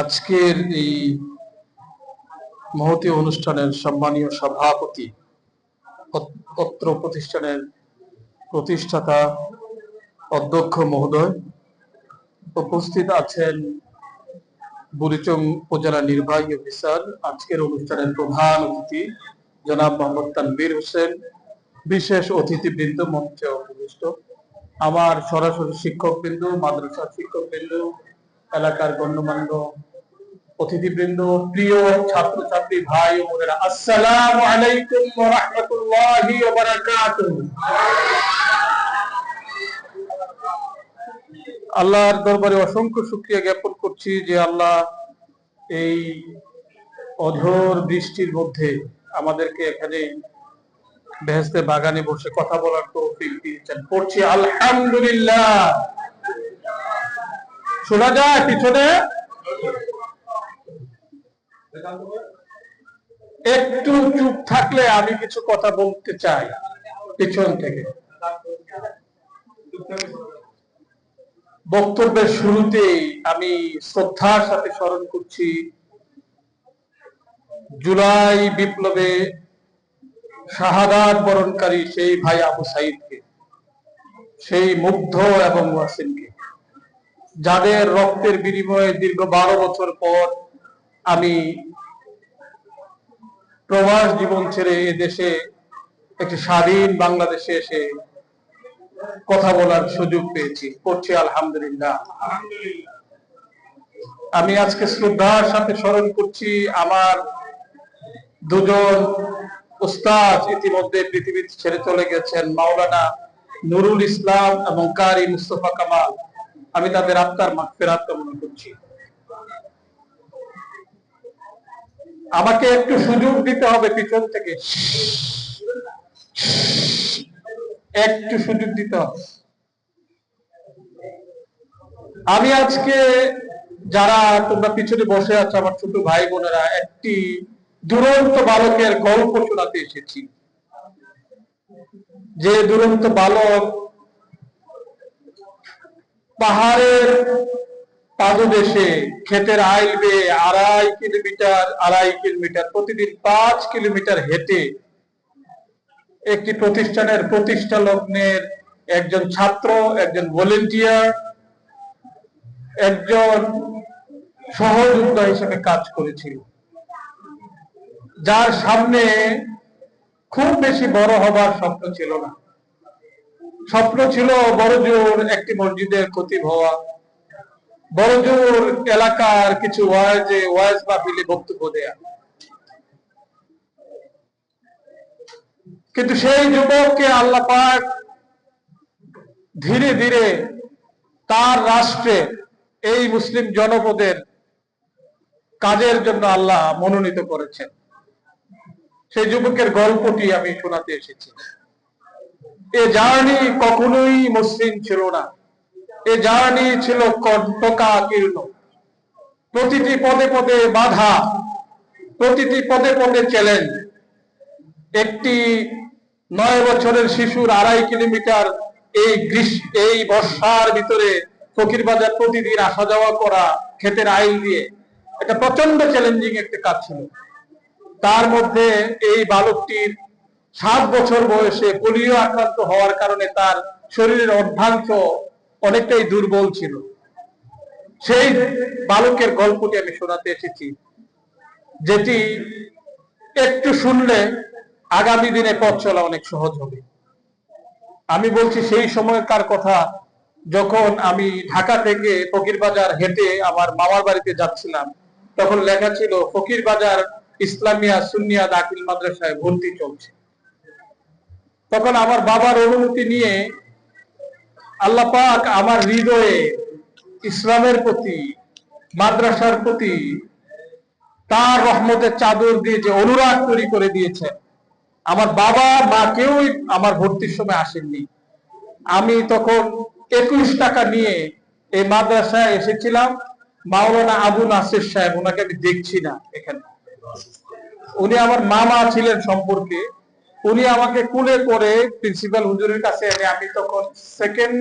আজকের এই মহতী অনুষ্ঠানের সম্মানীয় সভাপতি অত্র প্রতিষ্ঠানের প্রতিষ্ঠাতা অধ্যক্ষ মহোদয়, উপস্থিত আছেন বুড়িচং উপজেলা নির্বাহী অফিসার, আজকের অনুষ্ঠানের প্রধান অতিথি জনাব মোহাম্মদ তানবীর হোসেন, বিশেষ অতিথিবৃন্দ, মঞ্চে উপবিষ্ট আমার সরাসরি শিক্ষকবৃন্দ, মাদ্রাসার শিক্ষকবৃন্দ, এলাকার গণ্যমান্য অতিথিবৃন্দ, প্রিয় ছাত্রছাত্রী, ভাই বোনেরা আলাইকুম আল্লাহর দরবারে অসংখ্য শুকরিয়া জ্ঞাপন করছি যে আল্লাহ এই অঝোর বৃষ্টির মধ্যে আমাদেরকে এখানে বেহেস্তে বাগানে বসে কথা বলার তৌফিক দিয়েছেন। পড়ছি, আলহামদুলিল্লাহ। শোনা যায় পিছনে? একটু চুপ থাকলে আমি কিছু কথা বলতে চাই, পিছন থেকে। বক্তব্যের শুরুতেই আমি শ্রদ্ধার সাথে স্মরণ করছি, জুলাই বিপ্লবে শাহাদাত বরণকারী সেই ভাই আবু সাইদকে, সেই মুগ্ধ এবং ওয়াসিমকে যাদের রক্তের বিনিময়ে দীর্ঘ বারো বছর পর আমি প্রবাস জীবন ছেড়ে এ দেশে একটি স্বাধীন বাংলাদেশে এসে কথা বলার সুযোগ পেয়েছি। করছি আলহামদুলিল্লাহ। আমি আজকে শ্রদ্ধার সাথে স্মরণ করছি আমার দুজন ইতিমধ্যে পৃথিবী ছেড়ে চলে গেছেন মাওলানা নুরুল ইসলাম এবং কারি মুস্তফা কামাল। আমি তাদের আত্মার মাগফিরাত কামনা করছি। আমাকে একটু সুযোগ দিতে হবে পিছন থেকে। একটু সুযোগ দিতে হবে। আমি আজকে যারা তোমরা পিছনে বসে আছো, আমার ছোট ভাই বোনেরা, একটি দুরন্ত বালকের গল্প শোনাতে এসেছি। যে দুরন্ত বালক পাহাড়ের পাদদেশে ক্ষেতের আইল বেয়ে আড়াই কিলোমিটার আড়াই কিলোমিটার, প্রতিদিন পাঁচ কিলোমিটার হেঁটে একটি প্রতিষ্ঠানের প্রতিষ্ঠা লগ্নের একজন ছাত্র, একজন ভলেন্টিয়ার, একজন সহযোদ্ধা হিসেবে কাজ করেছিল। যার সামনে খুব বেশি বড় হবার স্বপ্ন ছিল না। স্বপ্ন ছিল বড় জোর একটি মসজিদের খতিব হওয়া। বড় জোর এলাকার কিছু ওয়াজে ওয়াজ মাহফিলে বক্তব্য দেয়া। কিন্তু সেই যুবককে আল্লাহ পাক ধীরে ধীরে তার রাষ্ট্রে এই মুসলিম জনপদের কাজের জন্য আল্লাহ মনোনীত করেছেন। সেই যুবকের গল্পটি আমি শোনাতে এসেছি। এ জার্নি কখনোই মসৃণ ছিল না। এ জার্নি ছিল কণ্টকাকীর্ণ প্রতিটি পদে পদে বাধা, প্রতিটি পদে পদে চ্যালেঞ্জ একটি নয় বছরের শিশুর আড়াই কিলোমিটার এই গ্রীষ্ম এই বর্ষার ভিতরে ফকির বাজার প্রতিদিন আসা যাওয়া করা, ক্ষেতের আইল দিয়ে। এটা প্রচণ্ড চ্যালেঞ্জিং একটা কাজ ছিল। তার মধ্যে এই বালকটির সাত বছর বয়সে পোলিও আক্রান্ত হওয়ার কারণে তার শরীরের অর্ধাংশ অনেকটাই দুর্বল ছিল। সেই বালকের গল্পটি আমি শোনাতে এসেছি, যেটি একটু শুনলে আগামী দিনে পথ চলা অনেক সহজ হবে। আমি বলছি, সেই সময়কার কথা যখন আমি ঢাকা থেকে ফকির বাজার হেঁটে আমার মামার বাড়িতে যাচ্ছিলাম, তখন লেখা ছিল, ফকির বাজার ইসলামিয়া সুন্নিয়া দাখিল মাদ্রাসায় ভর্তি চলছে। তখন আমার বাবার অনুমতি নিয়ে আল্লাহ পাক আমার হৃদয়ে ইসলামের প্রতি, মাদ্রাসার প্রতি তার রহমতের চাদর দিয়ে যে অনুরাগ তৈরি করে দিয়েছে, আমার বাবা মা কেউই আমার ভর্তির সময় আসেননি। আমি তখন একুশ টাকা নিয়ে এই মাদ্রাসায় এসেছিলাম। মাওলানা আবু নাসির সাহেব, ওনাকে আমি দেখছি না এখানে। উনি আমার মামা ছিলেন সম্পর্কে। উনি আমাকে কুলে করে প্রিন্সিপাল হুজুরের কাছে এনে আমি তখন সেকেন্ড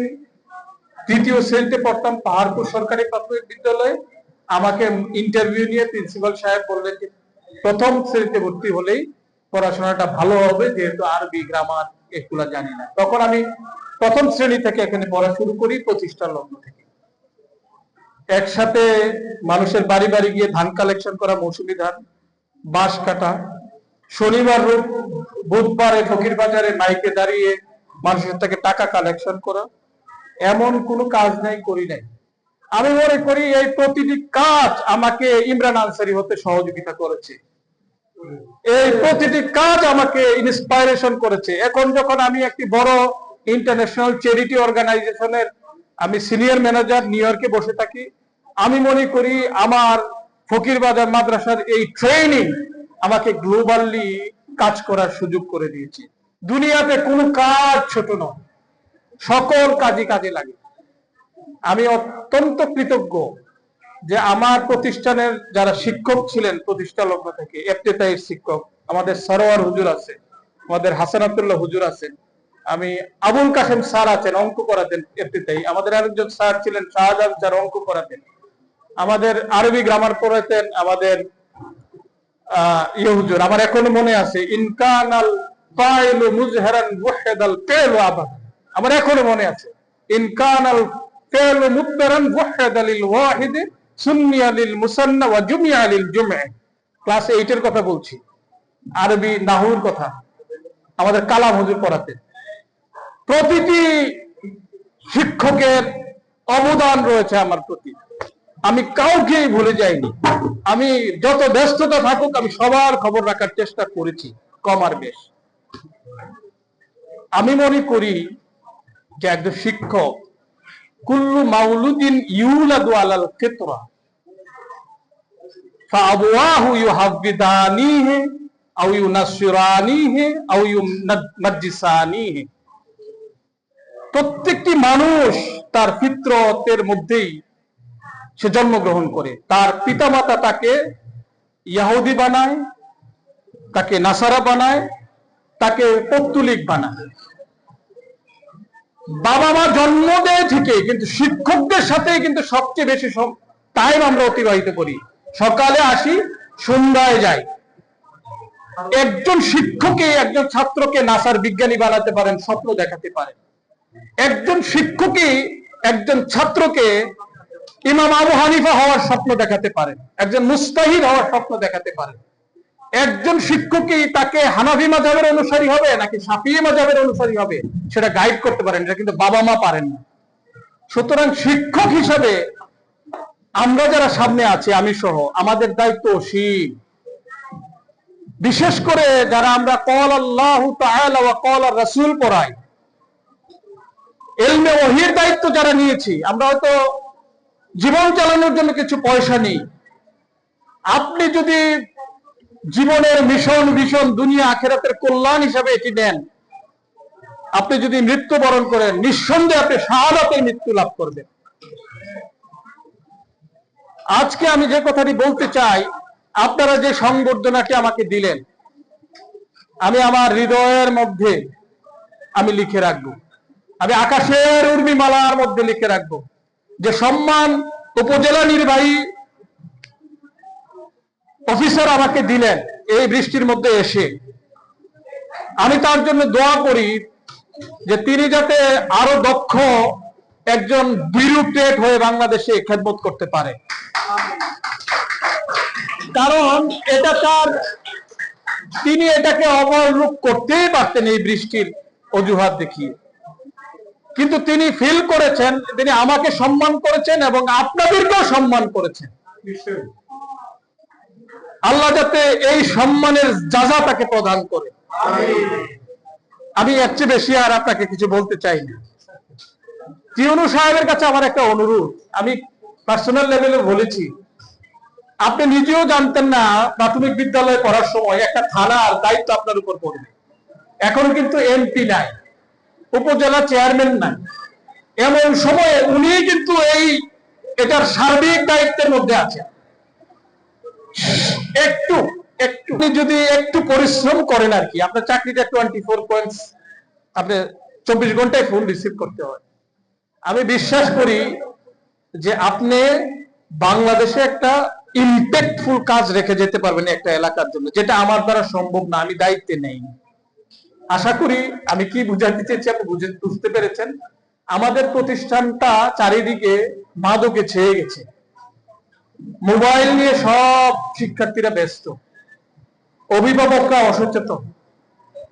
তৃতীয় শ্রেণীতে পড়তাম পাহাড়পুর সরকারি প্রাথমিক বিদ্যালয়ে। আমাকে ইন্টারভিউ নিয়ে প্রিন্সিপাল সাহেব বললেন যে, প্রথম শ্রেণীতে ভর্তি হলেই পড়াশোনাটা ভালো হবে, যেহেতু আরবি, গ্রামার এগুলা জানি না। তখন আমি প্রথম শ্রেণি থেকে এখানে পড়া শুরু করি প্রতিষ্ঠার লগ্ন থেকে। একসাথে মানুষের বাড়ি বাড়ি গিয়ে ধান কালেকশন করা, মৌসুমী ধান বাঁশ কাটা। শনিবার বুধবারে ফকির বাজারে মাইকে দাঁড়িয়ে মানুষের থেকে টাকা কালেকশন করা। এমন কোনো কাজ নাই, করি নাই। আমি মনে করি এই প্রতিটি কাজ আমাকে ইমরান আনসারি হতে সহযোগিতা করেছে। এই প্রতিটি কাজ আমাকে ইন্সপাইরেশন করেছে। এখন যখন আমি একটি বড় ইন্টারন্যাশনাল চ্যারিটি অর্গানাইজেশনের আমি সিনিয়র ম্যানেজার নিউ ইয়র্কে বসে থাকি, আমি মনে করি আমার ফকির বাজার মাদ্রাসার এই ট্রেনিং আমাকে গ্লোবালি কাজ করার সুযোগ করে দিয়েছে। দুনিয়াতে কোনো কাজ ছোট নয়, সকল কাজে কাজে লাগে। আমি অত্যন্ত কৃতজ্ঞ যে আমার প্রতিষ্ঠানের যারা শিক্ষক ছিলেন প্রতিষ্ঠা লগ্ন থেকে এফতেতাইয়ের শিক্ষক, আমাদের সরোয়ার হুজুর আছে, আমাদের হাসান হাসানাতুল্লাহ হুজুর আছেন, আমি আবুল কাসেম স্যার আছেন, অঙ্ক করাতেন এফতেতাই, আমাদের আরেকজন স্যার ছিলেন শাহজাহান স্যার, অঙ্ক করাতেন আমাদের আরবি গ্রামার পড়েছেন আমাদের আহ, ইয়ে আমার এখনও মনে আছে ইনকানাল ফাইলু মুজহারান ওয়াহিদাল ফিলু আবাদ। আমার এখনও মনে আছে ইনকানাল ফিলু মুদরান ওয়াহিদা লিল ওয়াহিদ সুন্নিয়া লিল মুসান্না ওয়া জুমিয়া লিল জুমআ। ক্লাস 8 এর কথা বলছি আরবি নাহুর কথা আমাদের কালাম হুজুর পড়াতেন। প্রতিটি শিক্ষকের অবদান রয়েছে আমার প্রতি। আমি কাউকেই ভুলে যাইনি। আমি যত ব্যস্ততা থাকুক, আমি সবার খবর রাখার চেষ্টা করেছি কমার বেশ। আমি মনে করি যে একজন শিক্ষক, কুল্লু মাউলুদ্দিন ইউলাদু আলাল কেতরা ফাআবওয়াহু ইউহাফিদানিহি আও ইউনাসসিরানিহি আও ইউনাজ্জিসানিহি। প্রত্যেকটি মানুষ তার ফিত্রতের মধ্যেই সে জন্মগ্রহণ করে। তার পিতামাতা তাকে ইয়াহুদি বানায়, তাকে নাসারা বানায়, তাকে পত্তুলিক বানায়। বাবা মা জন্ম দেয় ঠিকই, কিন্তু শিক্ষকদের সাথে কিন্তু সবচেয়ে বেশি টাইম আমরা অতিবাহিত করি। সকালে আসি, সন্ধ্যায় যাই। একজন শিক্ষকে একজন ছাত্রকে নাসার বিজ্ঞানী বানাতে পারেন, স্বপ্ন দেখাতে পারেন। একজন শিক্ষকই একজন ছাত্রকে ইমাম আবু হানিফা হওয়ার স্বপ্ন দেখাতে পারেন। একজন মুস্তাহিদ হওয়ার স্বপ্ন দেখাতে পারেন। একজন শিক্ষকই তাকে হানাফি মাজাবের অনুসারী হবে নাকি সাফিয়ে মাজাবের অনুসারী হবে? সেটা গাইড করতে পারেন, এটা কিন্তু বাবা মা পারেন না। সুতরাং শিক্ষক হিসাবে আমরা যারা সামনে আছি, আমি সহ, আমাদের দায়িত্ব অসীম। বিশেষ করে যারা আমরা কল আল্লাহ কল রাসূল পড়াই, এলমে ওহির দায়িত্ব যারা নিয়েছি, আমরা হয়তো জীবন চালানোর জন্য কিছু পয়সা নেই। আপনি যদি জীবনের মিশন ভীষণ দুনিয়া, আখেরাতের কল্যাণ হিসাবে এটি নেন, আপনি যদি মৃত্যুবরণ করেন, নিঃসন্দেহে আপনি শাহাদাতের মৃত্যু লাভ করবেন। আজকে আমি যে কথাটি বলতে চাই, আপনারা যে সংবর্ধনাটি আমাকে দিলেন, আমি আমার হৃদয়ের মধ্যে আমি লিখে রাখব। আমি আকাশের উর্মিমালার মধ্যে লিখে রাখব। যে সম্মান উপজেলা নির্বাহী অফিসার আমাকে দিলেন, এই বৃষ্টির মধ্যে এসে। আমি তার জন্য দোয়া করি যে তিনি যাতে আরও দক্ষ একজন বিরুটেট হয়ে বাংলাদেশে খেদমত করতে পারে। কারণ এটা তার, তিনি এটাকে অবলুপ করতেই পারতেন এই বৃষ্টির অজুহাত দেখিয়ে। কিন্তু তিনি ফিল করেছেন, তিনি আমাকে সম্মান করেছেন এবং আপনাদেরকেও সম্মান করেছেন। আল্লাহ যাতে এই সম্মানের যাজা তাকে প্রদান করে। আমি এর চেয়ে বেশি আর আপনাকে কিছু বলতে চাই না। টিউনু সাহেবের কাছে আমার একটা অনুরোধ। আমি পার্সোনাল লেভেলে বলেছি। আপনি নিজেও জানতেন না, প্রাথমিক বিদ্যালয়ে পড়ার সময় একটা থানার দায়িত্ব আপনার উপর পড়বে। এখন কিন্তু এমপি নাই। উপজেলা চেয়ারম্যান নাই। এমন সময়ে উনি কিন্তু এই, এটার সার্বিক দায়িত্বের মধ্যে আছেন। একটু একটু যদি একটু পরিশ্রম করেন আর কি, আপনার চাকরিটা টোয়েন্টি ফোর পয়েন্টস আপনি চব্বিশ ঘন্টায় ফোন রিসিভ করতে হয়। আমি বিশ্বাস করি যে আপনি বাংলাদেশে একটা ইম্প্যাক্টফুল কাজ রেখে যেতে পারবেন একটা এলাকার জন্য, যেটা আমার দ্বারা সম্ভব না, আমি দায়িত্বে নেই। আশা করি আমি কি বুঝাতে চেয়েছি আপনি বুঝে বুঝতে পেরেছেন। আমাদের প্রতিষ্ঠানটা চারিদিকে মাদকে ছেয়ে গেছে। মোবাইল নিয়ে সব শিক্ষার্থীরা ব্যস্ত। অভিভাবকরা অসচেতন।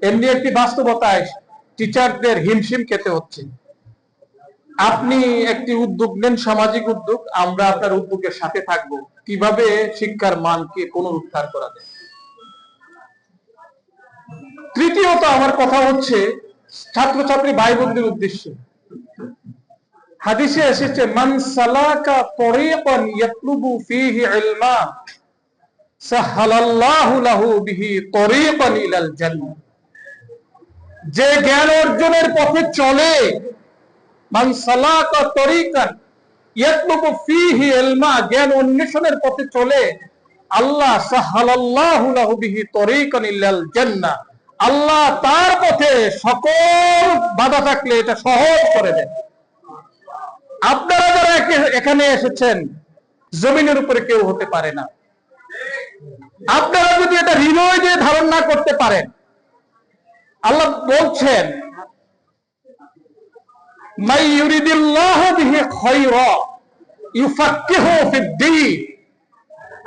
এমনি একটি বাস্তবতায় টিচারদের হিমশিম খেতে হচ্ছে। আপনি একটি উদ্যোগ নেন, সামাজিক উদ্যোগ, আমরা আপনার উদ্যোগের সাথে থাকব। কীভাবে শিক্ষার মানকে পুনরুদ্ধার করা যায়? তৃতীয়ত আমার কথা হচ্ছে ছাত্রছাত্রী ভাই বোনদের উদ্দেশ্যে। হাদিসে এসেছে, মান সালাকা তরিকান ইয়াতলুবু ফীহি ইলমা, সাহালাল্লাহু লাহু বিহি তরিকান ইলাল জান্নাহ। যে জ্ঞান অর্জনের পথে চলে, মান সালাকা তরিকান ইয়াতলুবু ফীহি ইলমা, জ্ঞান অন্বেষণের পথে চলে, আল্লাহ সাহালাল্লাহু লাহু বিহি তরিকান ইলাল জান্নাহ। আল্লাহ তার পথে সকল বাধা থাকলে এটা সহজ করে দেন আপনারা যারা এখানে এসেছেন, জমিনের উপরে কেউ হতে পারে না। আপনারা যদি এটা হৃদয় দিয়ে ধারণ না করতে পারেন, আল্লাহ বলছেন, মাই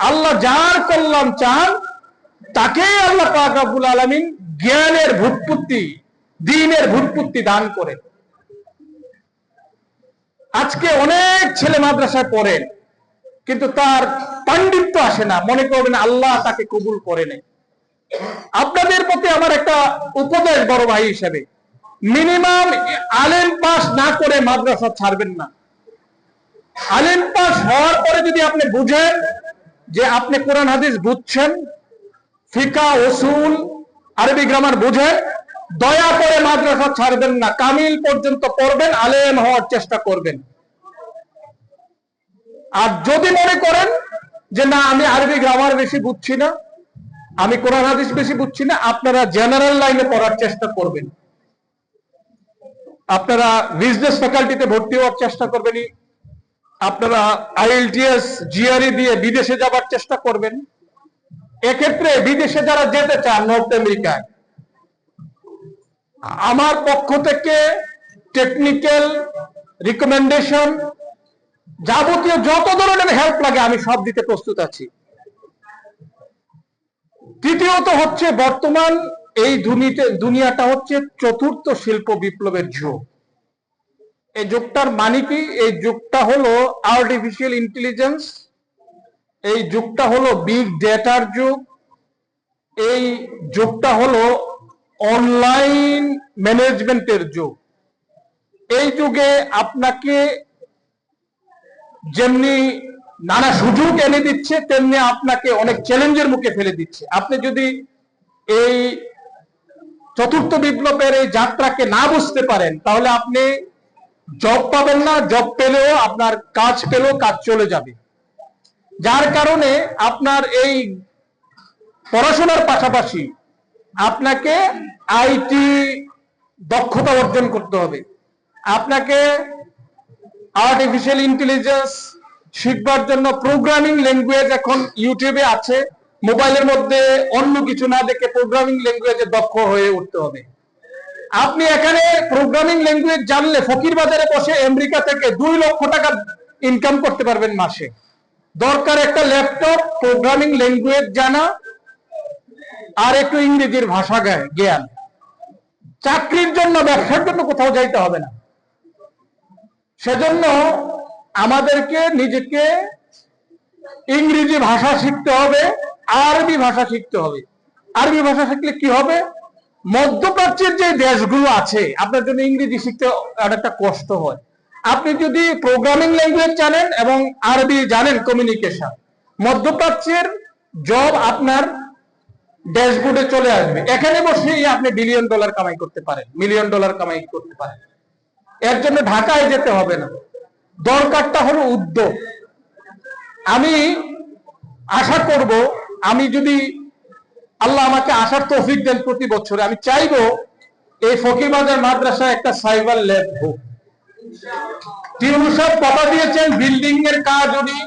আল্লাহ যার কল্যাণ চান, তাকেই আল্লাহ পাক আলামিন জ্ঞানের ভূতপুত্তি দিনের ভূতপুত্তি দান করেন আজকে অনেক ছেলে মাদ্রাসায় পড়েন কিন্তু তার পাণ্ডিত্য আসে না। মনে করবেন আল্লাহ তাকে কবুল করে নেই আপনাদের প্রতি আমার একটা উপদেশ বড় ভাই হিসেবে, মিনিমাম আলেম পাস না করে মাদ্রাসা ছাড়বেন না। আলেম পাস হওয়ার পরে যদি আপনি বুঝেন যে আপনি কোরআন, হাদিস বুঝছেন, ফিকা, ওসুল আরবি গ্রামার বুঝে দয়া করে মাদ্রাসা ছাড়বেন না। কামিল পর্যন্ত পড়বেন, আলেম হওয়ার চেষ্টা করবেন। আর যদি মনে করেন যে না, আমি আরবি গ্রামার বেশি বুঝছি না, আমি কোরআন হাদিস বেশি বুঝছি না, আপনারা জেনারেল লাইনে পড়ার চেষ্টা করবেন। আপনারা বিজনেস ফ্যাকাল্টিতে ভর্তি হওয়ার চেষ্টা করবেন আপনারা আইএলটিএস জিআরই দিয়ে বিদেশে যাবার চেষ্টা করবেন। এক্ষেত্রে বিদেশে যারা যেতে চান নর্থ আমেরিকায়, আমার পক্ষ থেকে টেকনিক্যাল রিকমেন্ডেশন যাবতীয় যত ধরনের হেল্প লাগে, আমি সব দিতে প্রস্তুত আছি। তৃতীয়ত হচ্ছে, বর্তমান এই দুনিতে, দুনিয়াটা হচ্ছে চতুর্থ শিল্প বিপ্লবের যুগ। এই যুগটার মানে কি? এই যুগটা হলো আর্টিফিশিয়াল ইন্টেলিজেন্স এই যুগটা হলো বিগ ডেটার যুগ। এই যুগটা হলো অনলাইন ম্যানেজমেন্টের যুগ। এই যুগে আপনাকে যেমনি নানা সুযোগ এনে দিচ্ছে, তেমনি আপনাকে অনেক চ্যালেঞ্জের মুখে ফেলে দিচ্ছে। আপনি যদি এই চতুর্থ বিপ্লবের এই যাত্রাকে না বুঝতে পারেন, তাহলে আপনি জব পাবেন না জব পেলেও আপনার কাজ পেলেও কাজ চলে যাবে। যার কারণে আপনার এই পড়াশোনার পাশাপাশি আপনাকে আইটি দক্ষতা অর্জন করতে হবে। আপনাকে আর্টিফিশিয়াল ইন্টেলিজেন্স শিখবার জন্য প্রোগ্রামিং ল্যাঙ্গুয়েজ এখন ইউটিউবে আছে। মোবাইলের মধ্যে অন্য কিছু না দেখে প্রোগ্রামিং ল্যাঙ্গুয়েজে দক্ষ হয়ে উঠতে হবে। আপনি এখানে প্রোগ্রামিং ল্যাঙ্গুয়েজ জানলে ফকির বাজারে বসে আমেরিকা থেকে দুই লক্ষ টাকা ইনকাম করতে পারবেন মাসে। দরকার একটা ল্যাপটপ প্রোগ্রামিং ল্যাঙ্গুয়েজ জানা, আর একটু ইংরেজির ভাষা জ্ঞান। চাকরির জন্য, ব্যবসার জন্য কোথাও যাইতে হবে না। সেজন্য আমাদেরকে নিজেকে ইংরেজি ভাষা শিখতে হবে, আরবি ভাষা শিখতে হবে। আরবি ভাষা শিখলে কি হবে? মধ্যপ্রাচ্যের যে দেশগুলো আছে, আপনার জন্য ইংরেজি শিখতে অনেকটা কষ্ট হয়। আপনি যদি প্রোগ্রামিং ল্যাঙ্গুয়েজ জানেন এবং আরবি জানেন কমিউনিকেশন মধ্যপ্রাচ্যের জব আপনার ড্যাশবোর্ডে চলে আসবে। এখানে বসেই আপনি বিলিয়ন ডলার কামাই করতে পারেন মিলিয়ন ডলার কামাই করতে পারেন। এর জন্য ঢাকায় যেতে হবে না। দরকারটা হলো উদ্যোগ। আমি আশা করব, আমি যদি আল্লাহ আমাকে আসার তৌফিক দেন প্রতি বছরে, আমি চাইব এই ফকিরবাজার মাদ্রাসায় একটা সাইবার ল্যাব হোক। টিউনু সাহেব কথা দিয়েছেন বিল্ডিং এর কাজ উনি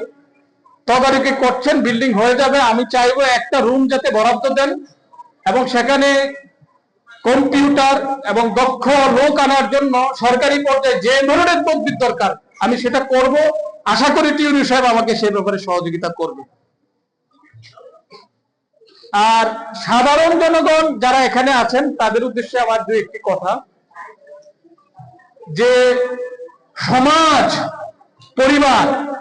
তদারকি করছেন বিল্ডিং হয়ে যাবে। আমি চাইব একটা রুম যাতে বরাদ্দ দেন এবং সেখানে কম্পিউটার এবং দক্ষ লোক আনার জন্য সরকারি পর্যায়ে যে ধরনের দরকার, আমি সেটা করব। আশা করি টিউনি সাহেব আমাকে সে ব্যাপারে সহযোগিতা করবে। আর সাধারণ জনগণ যারা এখানে আছেন, তাদের উদ্দেশ্যে আমার দু একটি কথা। যে সমাজ, পরিবার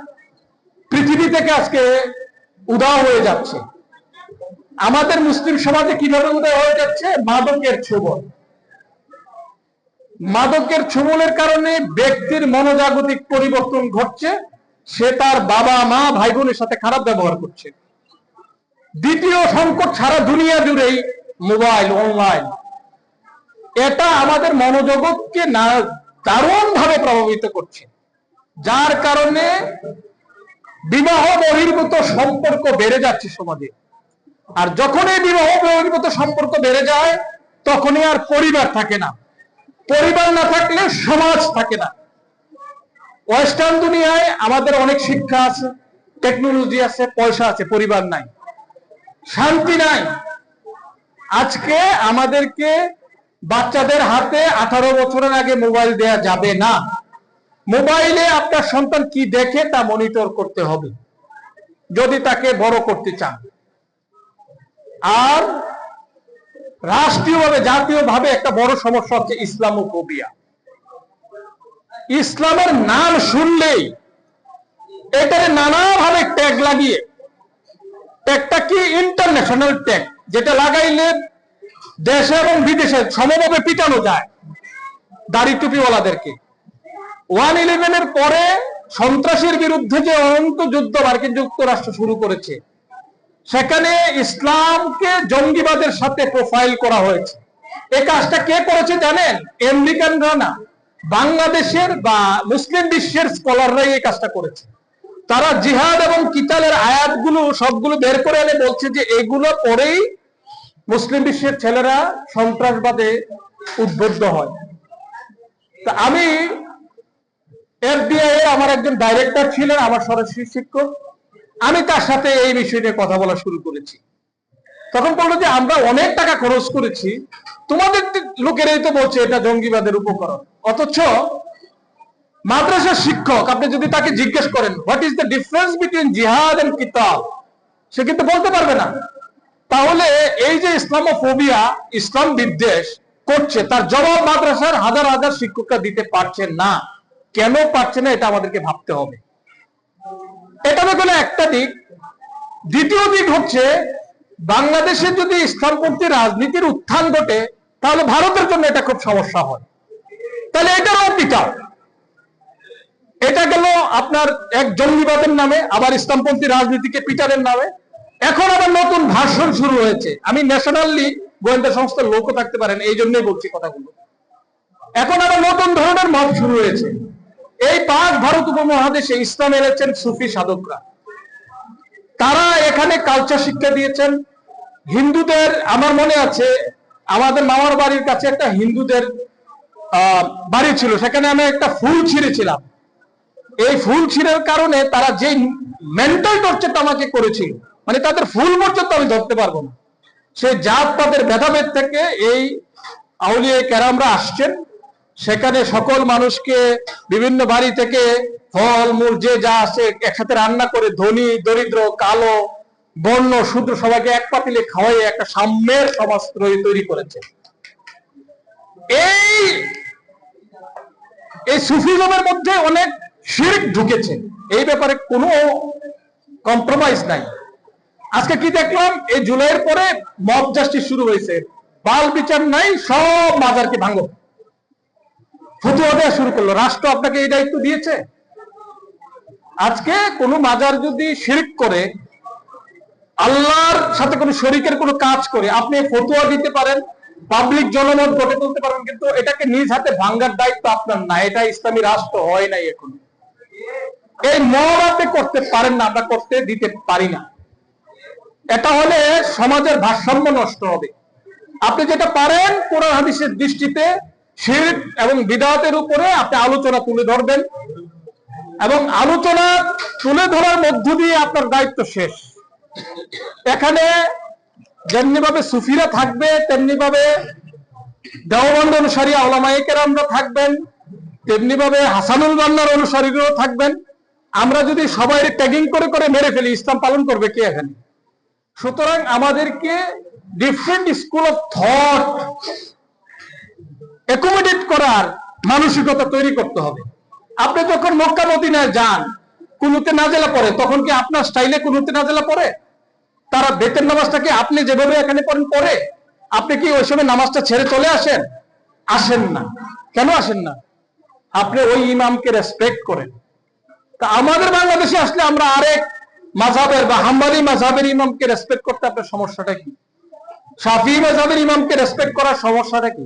পৃথিবী থেকে আজকে উদাও হয়ে যাচ্ছে। আমাদের মুসলিম সমাজে কীভাবে উদয় হয়ে যাচ্ছে? মাদকের ছোবল। মাদকের ছোবলের কারণে ব্যক্তির মনোজাগতিক পরিবর্তন ঘটছে। সে তার বাবা, মা ভাই বোনের সাথে খারাপ ব্যবহার করছে। দ্বিতীয় সংকট সারা দুনিয়া জুড়েই মোবাইল, অনলাইন। এটা আমাদের মনোজগৎকে না দারুণ ভাবে প্রভাবিত করছে। যার কারণে বিবাহ বহির্ভূত সম্পর্ক বেড়ে যাচ্ছে সমাজে। আর যখন এই বিবাহ বহির্ভূত সম্পর্ক বেড়ে যায়, তখনই আর পরিবার থাকে না। পরিবার না থাকলে সমাজ থাকে না। ওয়েস্টার্ন দুনিয়ায় আমাদের অনেক শিক্ষা আছে, টেকনোলজি আছে, পয়সা আছে, পরিবার নাই। শান্তি নাই। আজকে আমাদেরকে বাচ্চাদের হাতে আঠারো বছরের আগে মোবাইল দেয়া যাবে না। মোবাইলে আপনার সন্তান কি দেখে তা মনিটর করতে হবে, যদি তাকে বড় করতে চান। আর রাষ্ট্রীয়ভাবে, জাতীয়ভাবে একটা বড় সমস্যা হচ্ছে ইসলামোফোবিয়া। ইসলামের নাম শুনলেই এটার নানাভাবে ট্যাগ লাগিয়ে, ট্যাগটা কি ইন্টারন্যাশনাল ট্যাগ যেটা লাগাইলে দেশে এবং বিদেশে সমভাবে পিটানো যায় দাড়ি টুপিওয়ালাদেরকে ওয়ান ইলেভেনের পরে সন্ত্রাসের বিরুদ্ধে যে অনন্ত যুদ্ধ মার্কিন যুক্তরাষ্ট্র শুরু করেছে, সেখানে ইসলামকে জঙ্গিবাদের সাথে প্রোফাইল করা হয়েছে। এ কাজটা কে করেছে জানেন? আমেরিকানরা না বাংলাদেশের বা মুসলিম বিশ্বের স্কলাররাই এই কাজটা করেছে। তারা জিহাদ এবং কিতালের আয়াতগুলো, সবগুলো বের করে এনে বলছে যে এগুলো পরেই মুসলিম বিশ্বের ছেলেরা সন্ত্রাসবাদে উদ্বুদ্ধ হয়। তা আমি এফবিআই আমার একজন ডাইরেক্টর ছিলেন, আমার সরাসরি শিক্ষক। আমি তার সাথে এই বিষয় নিয়ে কথা বলা শুরু করেছি। তখন বলল যে, আমরা অনেক টাকা খরচ করেছি। তোমাদের লোকেরাই তো বলছে এটা জঙ্গিবাদের উপকরণ। অথচ মাদ্রাসার শিক্ষক, আপনি যদি তাকে জিজ্ঞেস করেন what is the difference between জিহাদ এন্ড কিতাব সে কিন্তু বলতে পারবে না। তাহলে এই যে ইসলামোফোবিয়া, ইসলাম বিদ্বেষ করছে, তার জবাব মাদ্রাসার হাজার হাজার শিক্ষকরা দিতে পারছেন না। কেন পারছে না, এটা আমাদেরকে ভাবতে হবে। এটা তো একটা দিক। দ্বিতীয় দিক হচ্ছে, বাংলাদেশে যদি ইসলামপন্থী রাজনীতির উত্থান ঘটে, তাহলে ভারতের জন্য এটা খুব সমস্যা হয়। তাহলে এটারও পিটাও এটা গেল আপনার এক জঙ্গিবাদের নামে, আবার ইসলামপন্থী রাজনীতিকে পিটারের নামে। এখন আবার নতুন ভাষণ শুরু হয়েছে। আমি ন্যাশনালি গোয়েন্দা সংস্থার লোকও থাকতে পারেন, এই জন্যই বলছি কথাগুলো। এখন আবার নতুন ধরনের মত শুরু হয়েছে। এই পাঁচ ভারত উপমহাদেশে ইসলাম এনেছেন সুফি সাধকরা। তারা এখানে কালচার শিক্ষা দিয়েছেন। হিন্দুদের, আমার মনে আছে, আমাদের মামার বাড়ির কাছে একটা হিন্দুদের বাড়ি ছিল। সেখানে আমি একটা ফুল ছিঁড়েছিলাম। এই ফুল ছিঁড়ার কারণে তারা যে মেন্টাল টর্চারটা আমাকে করেছিল মানে তাদের ফুল পর্যন্ত আমি ধরতে পারব না। সেই জাত তাদের ভেদাভেদ থেকে এই আউলিয়া ক্যারামরা আসছেন। সেখানে সকল মানুষকে বিভিন্ন বাড়ি থেকে ফল, মূল, যে যা আছে একসাথে রান্না করে ধনী, দরিদ্র, কালো বর্ণ শূদ্র সবাইকে এক পাতিলে খাওয়াই একটা সাম্যের সমাজ তৈরি- করেছে। এই এই সুফিজমের মধ্যে অনেক শির্ক ঢুকেছে। এই ব্যাপারে কোনো কম্প্রোমাইজ নাই। আজকে কি দেখলাম? এই জুলাইয়ের পরে মব জাস্টিস শুরু হয়েছে। বাল বিচার নাই, সব মাজারকে ভাঙো। ফতুয়া দেওয়া শুরু করল। রাষ্ট্র আপনাকে এই দায়িত্ব দিয়েছে? আজকে কোনো মাজার যদি শিরক করে, আল্লাহর সাথে কোনো শরিকের কোনো কাজ করে, আপনি ফতুয়া দিতে পারেন পাবলিক জনমত গড়ে তুলতে পারেন, কিন্তু এটাকে নিজ হাতে ভাঙ্গার দায়িত্ব আপনার না এটা ইসলামী রাষ্ট্র হয় নাই এখন। এই মত করতে পারেন না, আমরা করতে দিতে পারি না। এটা হলে সমাজের ভারসাম্য নষ্ট হবে। আপনি যেটা পারেন, কোরআন হাদিসের দৃষ্টিতে শির্ক এবং বিদাতের উপরে আপনি আলোচনা তুলে ধরবেন এবং আলোচনা তুলে ধরার মধ্য দিয়ে আপনার দায়িত্ব শেষ। এখানে যেমনি ভাবে সুফিরা থাকবে তেমনি ভাবে দেওবন্দ অনুসারী আলামাইকের আমরা থাকবেন তেমনি ভাবে হাসানুল বান্নার অনুসারীরাও থাকবেন। আমরা যদি সবাই ট্যাগিং করে করে মেরে ফেলি, ইসলাম পালন করবে কে এখানে? সুতরাং আমাদেরকে different school of thought accommodate করার মানসিকতা তৈরি করতে হবে। আপনি যখন মক্কা মদিনায় যান, কুনুতে নাজেলা পড়ে, তখন কি আপনার স্টাইলে কুনুতে নাজেলা পড়ে? তারা বেতের নামাজটাকে আপনি যেভাবে এখানে পড়েন পড়ে? আপনি কি ওই সময় নামাজটা ছেড়ে চলে আসেন? আসেন না। কেন আসেন না? আপনি ওই ইমামকে রেসপেক্ট করেন। তা আমাদের বাংলাদেশে আসলে আমরা আরেক মাঝাবের বা হাম্বালি মাঝাবের ইমামকে রেসপেক্ট করতে আপনার সমস্যাটা কি? শাফি মাঝাবের ইমামকে রেসপেক্ট করার সমস্যাটা কি?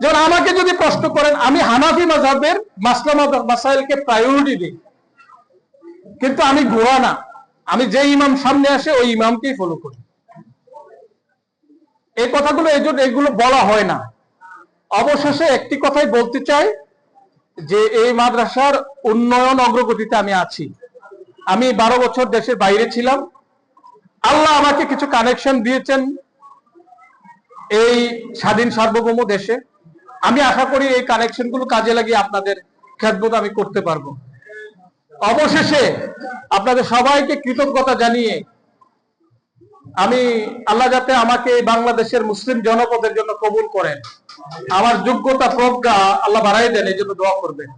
যেমন আমাকে যদি প্রশ্ন করেন, আমি হানাফি মাঝাবের মাসলা মাসাইলকে প্রায়োরিটি দিই। কিন্তু আমি গোড়া না। আমি যে ইমাম সামনে আসে, ওই ইমামকেই ফলো করি। এই কথাগুলো এই জন্য এগুলো বলা হয় না। অবশেষে একটি কথাই বলতে চাই যে, এই মাদ্রাসার উন্নয়ন অগ্রগতিতে আমি আছি। আমি বারো বছর দেশের বাইরে ছিলাম। আল্লাহ আমাকে কিছু কানেকশন দিয়েছেন এই স্বাধীন সার্বভৌম দেশে। আমি আশা করি এই কানেকশনগুলো কাজে লাগিয়ে আপনাদের খেদবোধ আমি করতে পারব। অবশেষে আপনাদের সবাইকে কৃতজ্ঞতা জানিয়ে আমি আল্লাহ যাতে আমাকে বাংলাদেশের মুসলিম জনপদের জন্য কবুল করেন। আমার যোগ্যতা, প্রজ্ঞা আল্লাহ বাড়াই দেন, এই জন্য দোয়া করবেন।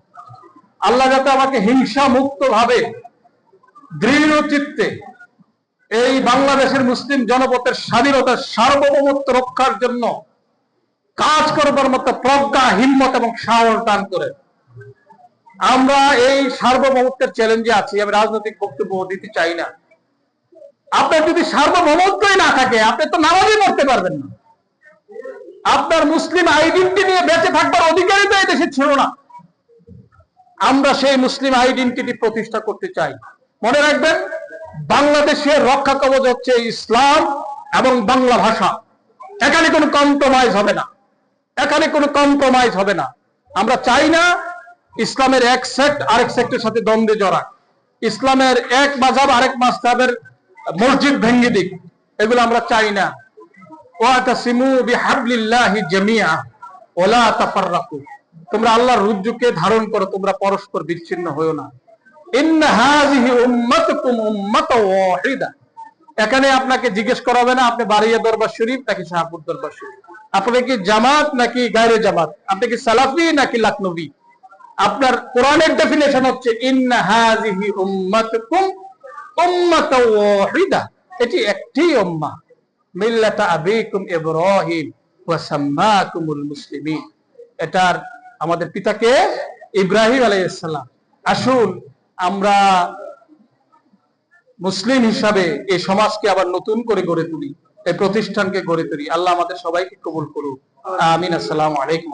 আল্লাহ যাতে আমাকে হিংসা মুক্ত ভাবে দৃঢ় চিত্তে এই বাংলাদেশের মুসলিম জনপদের স্বাধীনতার সার্বভৌমত্ব রক্ষার জন্য কাজ করবার মতো প্রজ্ঞা, হিম্মত এবং সাহস দান করে। আমরা এই সার্বভৌমত্বের চ্যালেঞ্জে আছি। আমি রাজনৈতিক বক্তব্য দিতে চাই না। আপনার যদি সার্বভৌমত্বই না থাকে, আপনি তো নামাজই পড়তে পারবেন না। আপনার মুসলিম আইডেন্টি নিয়ে বেঁচে থাকবার অধিকারই তো এই দেশে ছিল না। আমরা সেই মুসলিম আইডেন্টিটি প্রতিষ্ঠা করতে চাই। মনে রাখবেন বাংলাদেশের রক্ষা কবচ হচ্ছে ইসলাম এবং বাংলা ভাষা। এখানে কোনো কম্প্রোমাইজ হবে না। এখানে কোনো কম্প্রোমাইজ হবে না। আমরা চাই না ইসলামের এক সেক্ট আরেক সেক্টের সাথে দ্বন্দ্বে জড়াক। ইসলামের এক মাঝাব আরেক মাঝাবের মসজিদ ভেঙ্গে দিক। এগুলো আমরা চাই না। জামিআ ওয়ালা তাফাররাকু। তোমরা আল্লাহর রুজ্জুকে ধারণ করো, তোমরা পরস্পর বিচ্ছিন্ন হয়ো না। এখানে আপনাকে জিজ্ঞেস করা হবে না, আপনি বাড়িয়া দরবার শরীফ নাকি শাহপুর দরবার শরীফ? আপনি কি জামাত নাকি গায়রে জামাত? আপনি কি সালাফি নাকি লাকনবী? আপনার কোরআনের ডেফিনেশন হচ্ছে এটি একটি উম্মাহ মিল্লাতা আবিকুম ইব্রাহিম ওয়া সাম্মাকুমুল মুসলিমিন। এটার আমাদের পিতাকে ইব্রাহিম আলাইহিস সালাম। আসুন আমরা মুসলিম হিসাবে এই সমাজকে আবার নতুন করে গড়ে তুলি, এই প্রতিষ্ঠানকে গড়ে তুলি। আল্লাহ আমাদের সবাইকে কবুল করুক। আমিন। আসসালাম আলাইকুম।